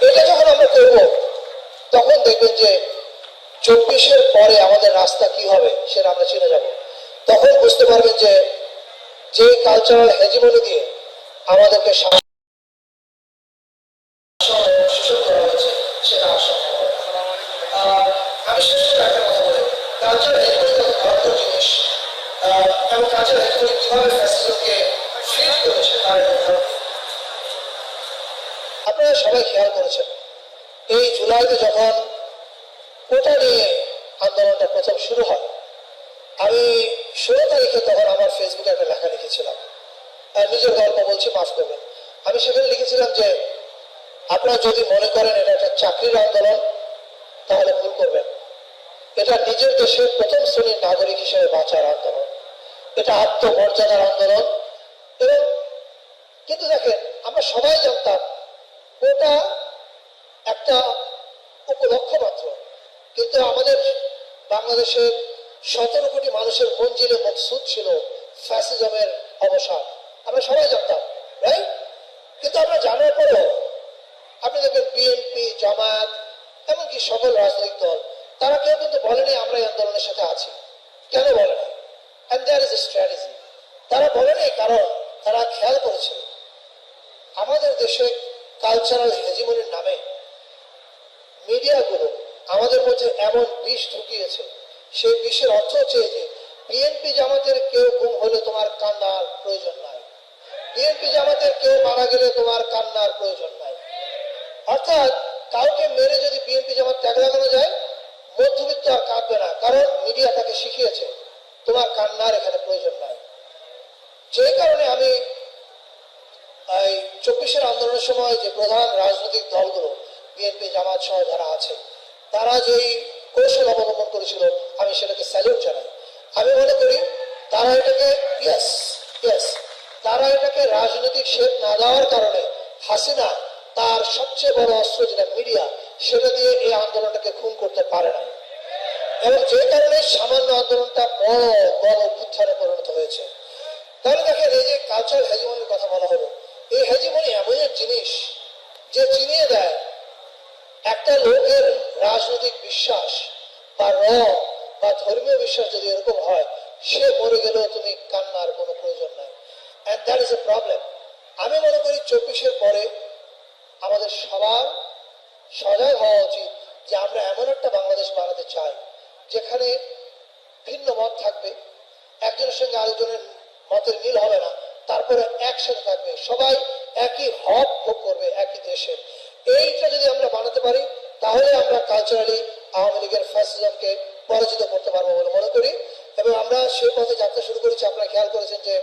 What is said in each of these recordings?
এটা যখন আমরা করব, তখন দেখবেন যে চব্বিশের পরে আমাদের রাস্তা কি হবে সেটা আমরা চিনে যাব। তখন বুঝতে পারবেন যে যে কালচারাল হেজিমনি দিয়ে আমাদেরকে আমি শেষ কত জিনিস। কীভাবে। আপনারা সবাই খেয়াল করেছেন। এই জুলাইতে যখন কোটা নিয়ে আন্দোলনটা প্রথম শুরু হয়, আমি ষোলো তারিখে তখন আমার ফেসবুকে একটা লেখা লিখেছিলাম। আর নিজের গল্প বলছি, মাফ করবেন। আমি সেখানে লিখেছিলাম যে, আপনারা যদি মনে করেন এটা একটা চাকরির আন্দোলন, তাহলে ভুল করবেন। এটা নিজের দেশের প্রথম শ্রেণির নাগরিক হিসেবে বাঁচার আন্দোলন। এটা আত্মমর্যাদার আন্দোলন। এবং কিন্তু দেখেন, আমরা সবাই জানতাম ওটা একটা উপলক্ষ মাত্র। কিন্তু আমাদের বাংলাদেশের সতেরো কোটি মানুষের মঞ্জিলে মকসুদ ছিল ফ্যাসিজমের অবসান। আমরা সবাই জানতাম রাইট কিন্তু আমরা জানার পরেও আপনি দেখবেন বিএনপি জামায়াত এমনকি সকল রাজনৈতিক দল, তারা কেউ কিন্তু বলেনি আমরা এই আন্দোলনের সাথে আছি। কেন বলে না and there is a strategy তারা বলেনি কারণ তারা খেয়াল করেছে। আমাদের দেশে কালচারাল হেজিমনির নামে মিডিয়াগুলো আমাদের মধ্যে এমন বিষ ঢুকিয়েছে। সেই বিষের অর্থ হচ্ছে যে বিএনপি জামাতের কেউ গুম হলে তোমার কান্নার প্রয়োজন নাই। বিএনপি জামাতের কেউ মারা গেলে তোমার কান্নার প্রয়োজন নাই। অর্থাৎ কাউকে মেরে যদি বিএনপি জামাত ত্যাগ লাগানো যায়, মধ্যবিত্ত আর কাঁদবে না, কারণ মিডিয়া তাকে শিখিয়েছে, তোমার কান্নার এখানে প্রয়োজন নাই। যে কারণে আমি এই চব্বিশের আন্দোলনের সময় যে প্রধান রাজনৈতিক দলগুলো বিএনপি জামাত সহ যারা আছে, তারা যেই কৌশল অবলম্বন করেছিল, আমি সেটাকে স্যালিউট জানাই। আমি মনে করি তারা এটাকে ইয়েস ইয়েস তারা এটাকে রাজনৈতিক শেপ না দেওয়ার কারণে হাসিনা তার সবচেয়ে বড় অস্ত্র যেটা মিডিয়া, সেটা দিয়ে এই আন্দোলনটাকে খুন করতে পারে না এবং যে কারণে সামান্য আন্দোলনটা বড় বড় উত্থানে পরিণত হয়েছে। তাহলে দেখেন এই যে কালচারাল হেজিমনির কথা বলা হলো এই হেজিমনি এমন এক জিনিস যে চিনিয়ে দেয়। একটা লোকের রাজনৈতিক বিশ্বাস বা র বা ধর্মীয় বিশ্বাস যদি এরকম হয়, সে মরে গেলেও তুমি কান্নার কোনো প্রয়োজন নাই। And that is a problem আমি মনে করি চব্বিশের পরে আমাদের সবার সজাগ হওয়া উচিত যে আমরা এমন একটা বাংলাদেশ বানাতে চাই, যেখানে ভিন্ন মত থাকবে, একজনের সঙ্গে আরেকজনের মতের মিল হবে না। তারপরে একসাথে থাকবে। সবাই একই হক ভোগ করবে, একই দেশে। এইটা যদি আমরা বানাতে পারি, তাহলে আমরা কালচারালি আওয়ামী লীগের ফ্যাসিজমকে পরাজিত করতে পারব বলে মনে করি। এবং আমরা সেই পথে যাত্রা শুরু করেছি। আপনারা খেয়াল করেছেন যে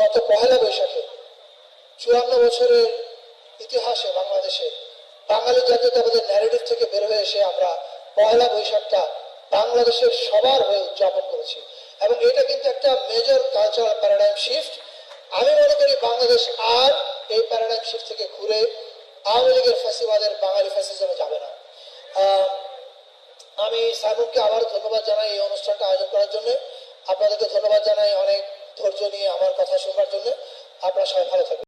গত পহেলা বৈশাখে চুয়ান্ন বছরের ইতিহাসে বাংলাদেশে বাঙালি জাতীয়তাবাদের ন্যারেটিভ থেকে বের হয়ে এসে আমরা পয়লা বৈশাখটা বাংলাদেশের সবার হয়ে উদযাপন করেছি। এবং এটা কিন্তু একটা মেজর কালচারাল প্যারাডাইম শিফট আমি মনে করি বাংলাদেশ আর এই প্যারাডাইম শিফট থেকে ঘুরে আওয়ামী লীগের ফ্যাসিবাদের বাঙালি ফ্যাসিজমে যাবে না। আমি সাইমুখকে আবার ধন্যবাদ জানাই এই অনুষ্ঠানটা আয়োজন করার জন্য। আপনাদেরকে ধন্যবাদ জানাই অনেক ধৈর্য নিয়ে আমার কথা শোনার জন্য। আপনারা সবাই ভালো থাকবেন।